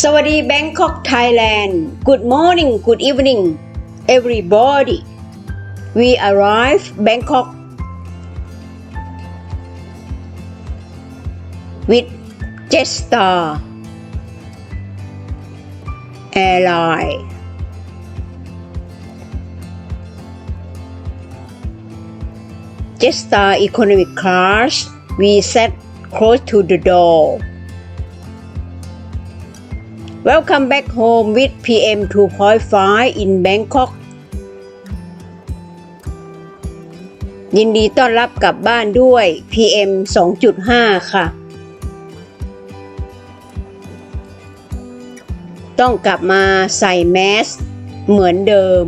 สวัสดี Bangkok Thailand Good morning Good evening everybody we arrive Bangkok with Jetstar Airline Jetstar Economic Class we sat close to the door Welcome back home with PM 2.5 in Bangkok ยินดีต้อนรับกลับบ้านด้วย PM 2.5 ค่ะ ต้องกลับมาใส่แมสเหมือนเดิม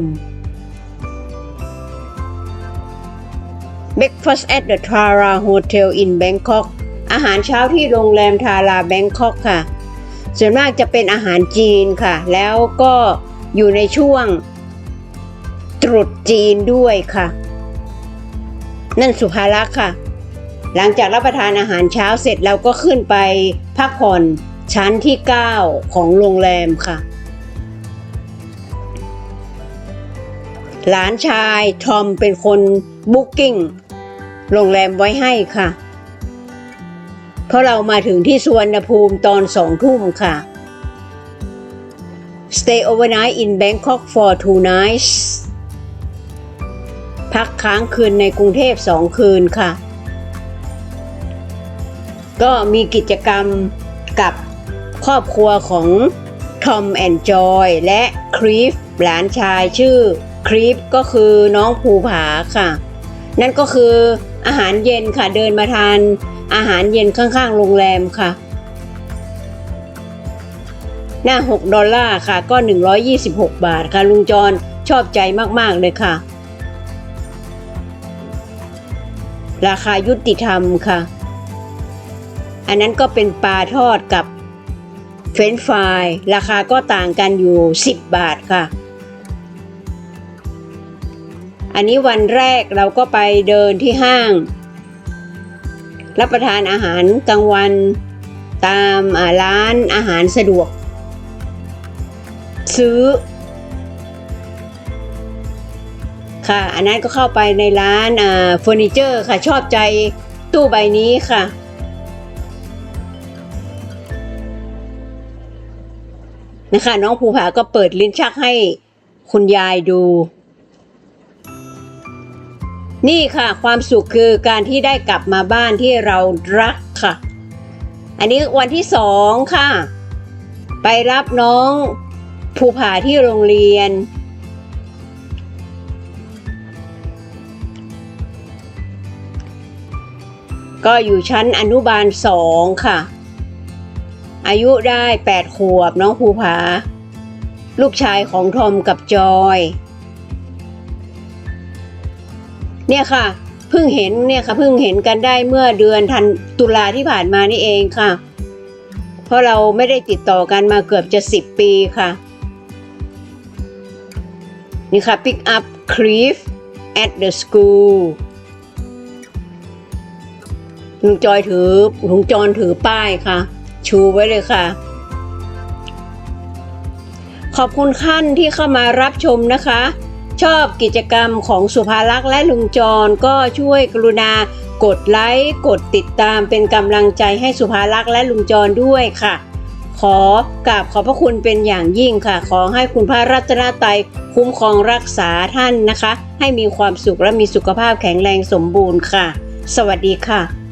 Breakfast at the Tara Hotel in Bangkok อาหารเช้าที่โรงแรมทาราแบงคอกค่ะ ส่วนมากจะเป็นอาหารจีนค่ะ แล้วก็อยู่ในช่วงตรุษจีนด้วยค่ะ นั่นสุภาลักษ์ค่ะ หลังจากรับประทานอาหารเช้าเสร็จเราก็ขึ้นไปพักผ่อนชั้นที่ 9 ของโรงแรมค่ะ หลานชายทอมเป็นคนบุ๊กิ้งโรงแรมไว้ให้ค่ะ เพราะเรามาถึงที่สุวรรณภูมิตอนสองทุ่มค่ะ Stay overnight in Bangkok for two nights พักค้างคืนในกรุงเทพสองคืนค่ะ ก็มีกิจกรรมกับครอบครัวของทอมแอนจอยและครีฟหลานชายชื่อครีฟก็คือน้องภูผาค่ะ นั่นก็คืออาหารเย็นค่ะเดินมาทาน อาหารเย็นข้างๆ โรงแรมค่ะ หน้า 6 ดอลลาร์ค่ะ ก็ 126 บาทค่ะ ลุงจรชอบใจมากๆเลยค่ะ ราคายุติธรรมค่ะ อันนั้นก็เป็นปลาทอดกับเฟรนช์ฟรายราคาก็ต่างกันอยู่ 10 บาทค่ะ อันนี้วันแรกเราก็ไปเดินที่ห้าง รับประทานอาหารกลางวันตามร้านอาหารสะดวก ซื้อ ค่ะ อันนั้นก็เข้าไปในร้านเฟอร์นิเจอร์ค่ะ ชอบใจตู้ใบนี้ค่ะ นะคะ น้องภูผาก็เปิดลิ้นชักให้คุณยายดู นี่ค่ะ ความสุขคือการที่ได้กลับมาบ้านที่เรารักค่ะ อันนี้วันที่สองค่ะ ไปรับน้องภูผาที่โรงเรียน ก็อยู่ชั้นอนุบาลสองค่ะ อายุได้แปดขวบน้องภูผา ลูกชายของทอมกับจอย เนี่ยค่ะเพิ่งเห็นเนี่ยค่ะเพิ่งเห็นกันได้เมื่อเดือนธันตุลาที่ผ่านมานี่เองค่ะ เพราะเราไม่ได้ติดต่อกันมาเกือบจะสิบปีค่ะ นี่ค่ะ pick up Cliff at the school ลุงจอยถือลุงจอนถือป้ายค่ะ ชูไว้เลยค่ะ ขอบคุณท่านที่เข้ามารับชมนะคะ ชอบกิจกรรมของสุภาลักษ์และลุงจรก็ช่วยกรุณากดไลค์กดติดตามเป็นกำลังใจให้สุภาลักษ์และลุงจรด้วยค่ะ ขอกราบขอบพระคุณเป็นอย่างยิ่งค่ะ ขอให้คุณพระรัตนตรัยคุ้มครองรักษาท่านนะคะ ให้มีความสุขและมีสุขภาพแข็งแรงสมบูรณ์ค่ะ สวัสดีค่ะ